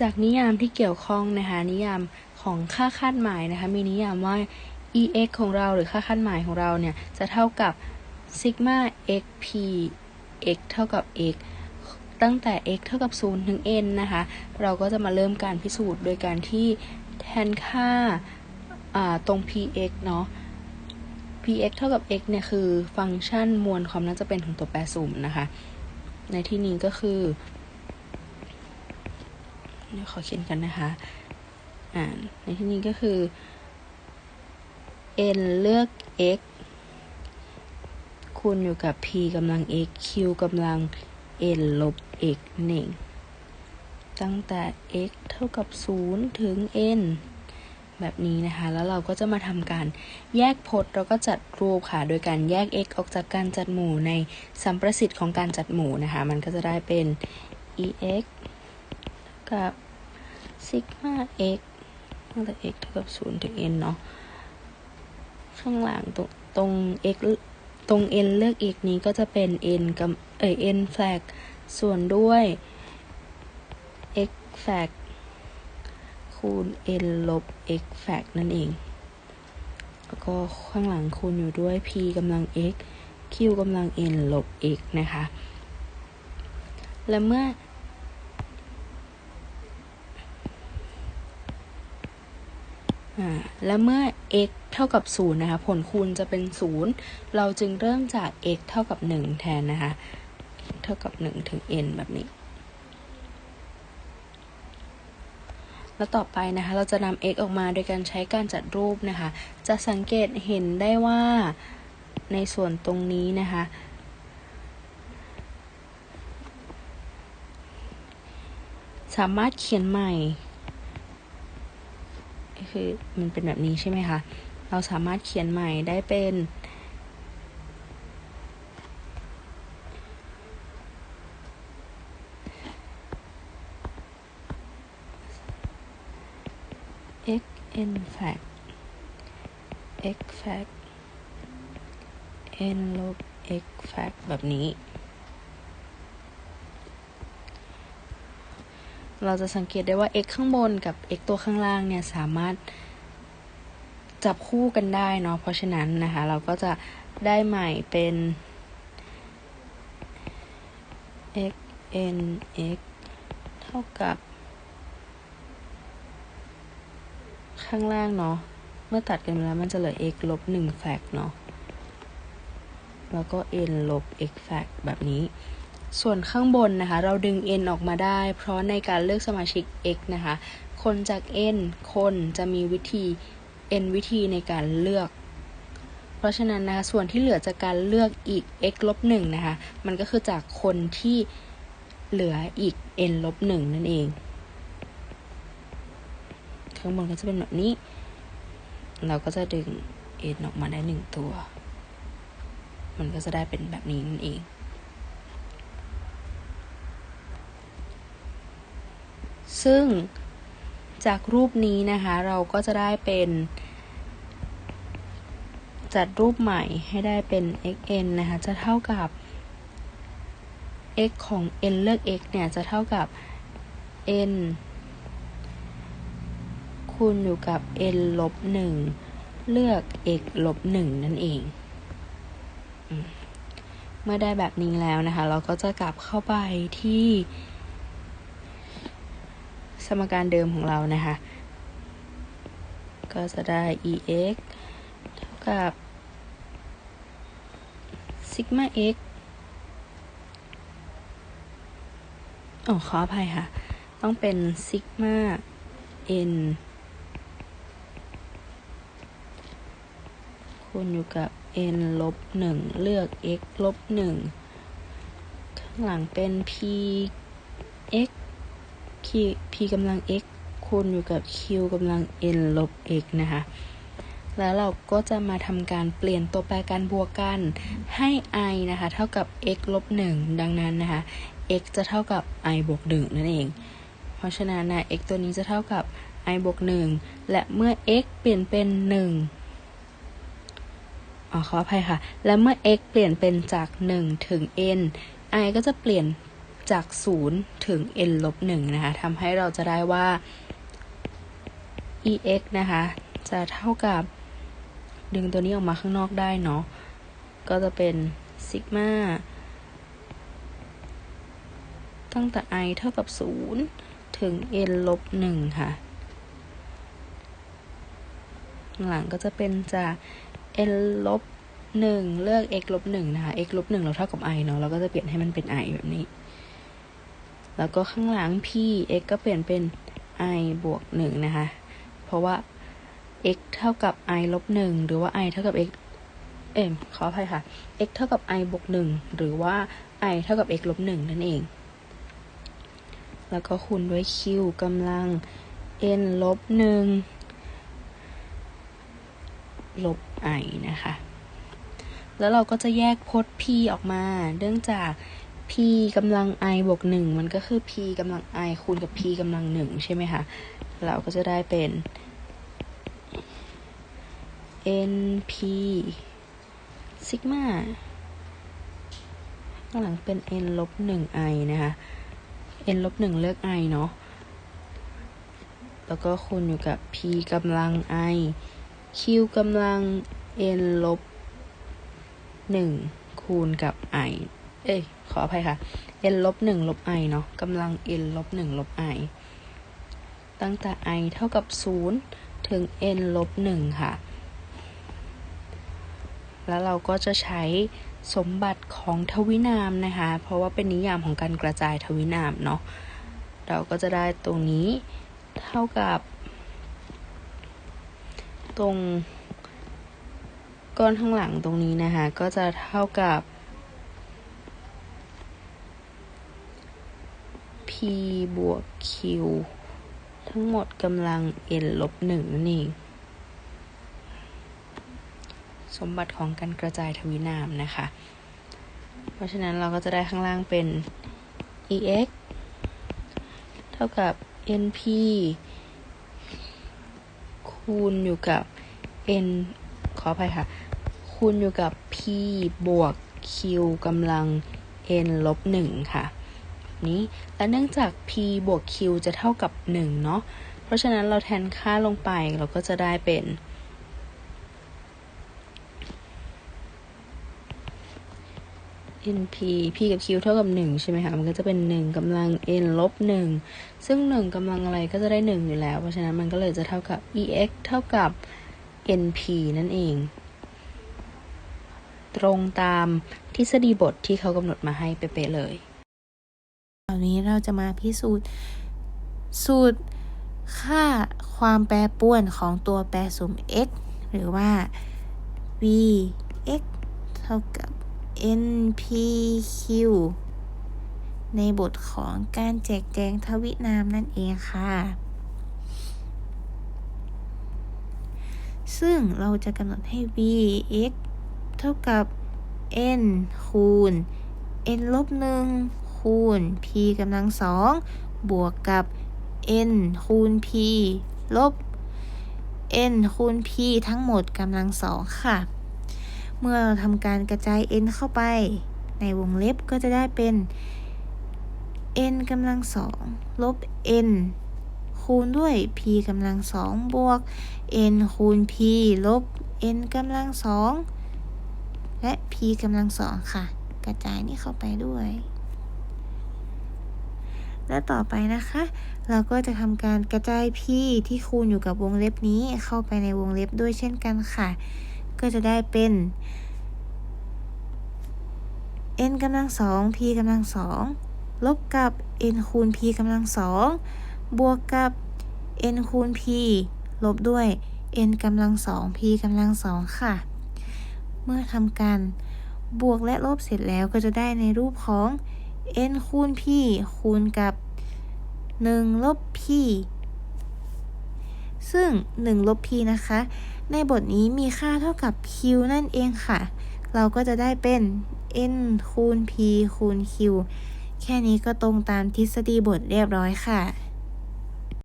จากนิยามที่เกี่ยวข้องนะคะนิยามของค่าคาดหมายนะคะมีนิยามว่า ex ของเราหรือค่าคาดหมายของเราเนี่ยจะเท่ากับ sigma x p x เท่ากับ x ตั้งแต่ x เท่ากับ 0 ถึง n นะคะ เราก็จะมาเริ่มการพิสูจน์โดยการที่แทนค่าตรง px เนาะ px เท่ากับ x เนี่ยคือฟังก์ชันมวลความน่าจะเป็นของตัวแปรสุ่มนะคะ ในที่นี้ก็คือ เดี๋ยวขอเขียนกันนะคะ อ่าในที่นี้ก็คือ n เลือก x คูณอยู่กับ p กำลัง x q กำลัง n ลบ x หนึ่งตั้งแต่ x เท่ากับ 0 ถึง n แบบนี้นะคะ แล้วเราก็จะมาทำการแยกพจน์แล้วก็จัดรูปค่ะ โดยการแยก x ออกจากการจัดหมู่ในสัมประสิทธิ์ของการจัดหมู่นะคะ มันก็จะได้เป็น ex กับ sigma x ตั้งแต่ x เท่ากับ0ถึง n เนาะ ข้างหลังตรงตรง x ตรง n เลือก x นี้ก็จะเป็น n กับเอ่ย n flag ส่วนด้วย x flag คูณ n ลบ x flag นั่นเอง แล้วก็ข้างหลังคูณอยู่ด้วย p กำลัง x q กำลัง n ลบ x นะคะ และเมื่อ และเมื่อ x เท่ากับ 0 นะคะ ผลคูณจะเป็น 0 เราจึงเริ่มจาก x เท่ากับ 1 แทนนะคะ เท่ากับ 1 ถึง n แบบนี้ แล้วต่อไปนะคะ เราจะนำ x ออกมาโดยการใช้การจัดรูปนะคะ จะสังเกตเห็นได้ว่าในส่วนตรงนี้นะคะ สามารถเขียนใหม่ คือมันเป็นแบบนี้ใช่ไหมคะ เราสามารถเขียนใหม่ได้เป็น x n fact x fact n ลบ x fact แบบนี้ เราจะสังเกตได้ว่า x ข้างบนกับ x ตัวข้างล่างเนี่ยสามารถจับคู่กันได้เนาะ เพราะฉะนั้นนะคะ เราก็จะได้ใหม่เป็น x n x เท่ากับ ข้างล่างเนาะ เมื่อตัดกันแล้วมันจะเหลือ x ลบ1แฟกเนาะ แล้วก็ n ลบ x แฟกแบบนี้ ส่วนข้างบนนะคะ เราดึง n ออกมาได้ เพราะในการเลือกสมาชิก x นะคะ คนจาก n คนจะมีวิธี n วิธีในการเลือก เพราะฉะนั้นนะคะ ส่วนที่เหลือจากการเลือกอีก x ลบหนึ่งนะคะ มันก็คือจากคนที่เหลืออีก n ลบหนึ่งนั่นเอง ข้างบนก็จะเป็นแบบนี้ เราก็จะดึง n ออกมาได้หนึ่งตัว มันก็จะได้เป็นแบบนี้นั่นเอง ซึ่งจากรูปนี้นะคะ เราก็จะได้เป็น จัดรูปใหม่ให้ได้เป็น xn นะคะ จะเท่ากับ x ของ n เลือก x เนี่ย จะเท่ากับ n คูณอยู่กับ n ลบ1เลือก x ลบ1นั่นเอง เมื่อได้แบบนี้แล้วนะคะ เราก็จะกลับเข้าไปที่ สมการเดิมของเรานะคะ ก็จะได้ ex เท่ากับ sigma x อ๋อขออภัยค่ะ ต้องเป็น sigma n คูณอยู่กับ n ลบ1เลือก x ลบ1ข้างหลังเป็น p x p กำลัง x คูณอยู่กับ q กำลัง n ลบ x นะคะ แล้วเราก็จะมาทำการเปลี่ยนตัวแปรการบวกกันให้ i นะคะ เท่ากับ x ลบ 1 ดังนั้นนะคะ x จะเท่ากับ i บวก 1 นั่นเอง เพราะฉะนั้นนะ x ตัวนี้จะเท่ากับ i บวก 1 และเมื่อ x เปลี่ยนเป็น 1อ๋อขออภัยค่ะ และเมื่อ x เปลี่ยนเป็นจาก 1 ถึง n i ก็จะเปลี่ยน จาก 0 ถึง n ลบ1นะคะทำให้เราจะได้ว่า ex นะคะ จะเท่ากับ ดึงตัวนี้ออกมาข้างนอกได้เนาะ ก็จะเป็นซิกมาตั้งแต่ i เท่ากับ 0 ถึง n ลบ1ค่ะ หลังก็จะเป็นจาก n ลบ1เลือก x ลบ1นะคะ x ลบ1เราเท่ากับ i เนาะ เราก็จะเปลี่ยนให้มันเป็น i แบบนี้ แล้วก็ข้างหลัง p x ก็เปลี่ยนเป็น i บวก1นะคะ เพราะว่า x เท่ากับ i ลบ1หรือว่า i เท่ากับ x เอ็มขออภัยค่ะ x เท่ากับ i บวก1หรือว่า i เท่ากับ x ลบ1นั่นเอง แล้วก็คูณด้วย q กำลัง n ลบ1ลบ i นะคะ แล้วเราก็จะแยกพจน์ p ออกมา เนื่องจาก p กำลัง i บวก1มันก็คือ p กำลัง i คูณกับ p กำลัง1ใช่ไหมคะ เราก็จะได้เป็น np ซิกมาข้างหลังเป็น n ลบ1 i นะคะ n ลบ1เลือก i เนาะ แล้วก็คูณอยู่กับ p กำลัง i q กำลัง n ลบ1คูณกับ i เอ้ยขออภัยค่ะ n ลบ1ลบ i เนาะกำลัง n ลบ1ลบ i ตั้งแต่ i เท่ากับ0ถึง n ลบ1ค่ะ แล้วเราก็จะใช้สมบัติของทวินามนะคะ เพราะว่าเป็นนิยามของการกระจายทวินามเนาะ เราก็จะได้ตรงนี้เท่ากับ ตรงก้อนข้างหลังตรงนี้นะคะ ก็จะเท่ากับ p บวก q ทั้งหมดกำลัง n ลบ1นั่นเอง สมบัติของการกระจายทวินามนะคะ เพราะฉะนั้นเราก็จะได้ข้างล่างเป็น ex เท่ากับ np คูณอยู่กับ n ขออภัยค่ะ คูณอยู่กับ p บวก q กำลัง n ลบ1ค่ะ นี้และเนื่องจาก p บวก q จะเท่ากับ 1 เนาะ เพราะฉะนั้นเราแทนค่าลงไปเราก็จะได้เป็น np p กับ q เท่ากับ 1 ใช่ไหมคะ มันก็จะเป็น 1กำลัง n ลบ 1 ซึ่ง 1กำลังอะไรก็จะได้ 1 อยู่แล้ว เพราะฉะนั้นมันก็เลยจะเท่ากับ ex เท่ากับ np นั่นเอง ตรงตามทฤษฎีบทที่เขากำหนดมาให้เป๊ะเลยาวนี้เราจะมาพิสูจน์สูตรค่าความแปรป่วนของตัวแปรสุม x หรือว่า v x เท่ากับ npq ในบทของการแจกแจงทวินามนั่นเองค่ะ ซึ่งเราจะกำหนดให้ v x เท่ากับ n คูณ n ลบหนึ่ง คูณ p กำลังสองบวกกับ n คูณ p ลบ n คูณ p ทั้งหมดกำลังสองค่ะ เมื่อเราทำการกระจาย n เข้าไป ในวงเล็บก็จะได้เป็น n กำลังสองลบ n คูณด้วย p กำลังสองบวก n คูณ p ลบ n กำลังสองและ p กำลังสองค่ะ กระจายนี่เข้าไปด้วย และต่อไปนะคะ เราก็จะทำการกระจาย p ที่คูณอยู่กับวงเล็บนี้เข้าไปในวงเล็บด้วยเช่นกันค่ะ ก็จะได้เป็น n กำลังสอง p กำลังสองลบกับ n คูณ p กำลังสองบวกกับ n คูณ p ลบด้วย n กำลังสอง p กำลังสองค่ะ เมื่อทำการบวกและลบเสร็จแล้วก็จะได้ในรูปของ n คูณ p คูณกับ 1 ลบ p ซึ่ง 1 ลบ p นะคะ ในบทนี้มีค่าเท่ากับ q นั่นเองค่ะ เราก็จะได้เป็น n คูณ p คูณ q แค่นี้ก็ตรงตามทฤษฎีบทเรียบร้อยค่ะ